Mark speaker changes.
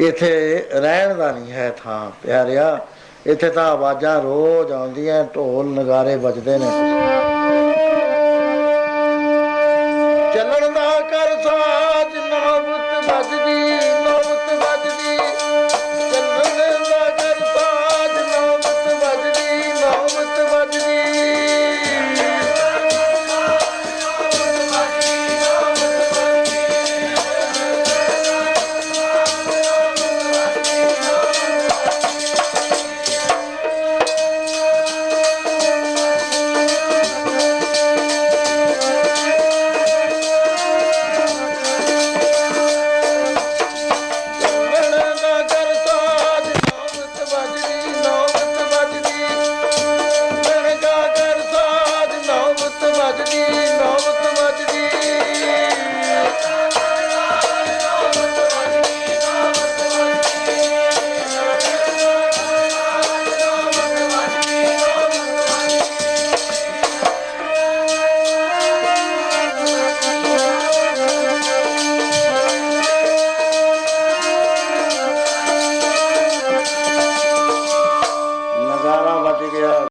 Speaker 1: ਇੱਥੇ ਰਹਿਣ ਦਾ ਨਹੀਂ ਹੈ ਥਾਂ, ਪਿਆਰਿਆ। ਇੱਥੇ ਤਾਂ ਆਵਾਜ਼ਾਂ ਰੋਜ਼ ਆਉਂਦੀਆਂ, ਢੋਲ ਨਗਾਰੇ ਵੱਜਦੇ ਨੇ। ਚੱਲਣ ਦਾ ਕਰ ਸਾਜ ਨਵਤ ਵੱਜਦੀ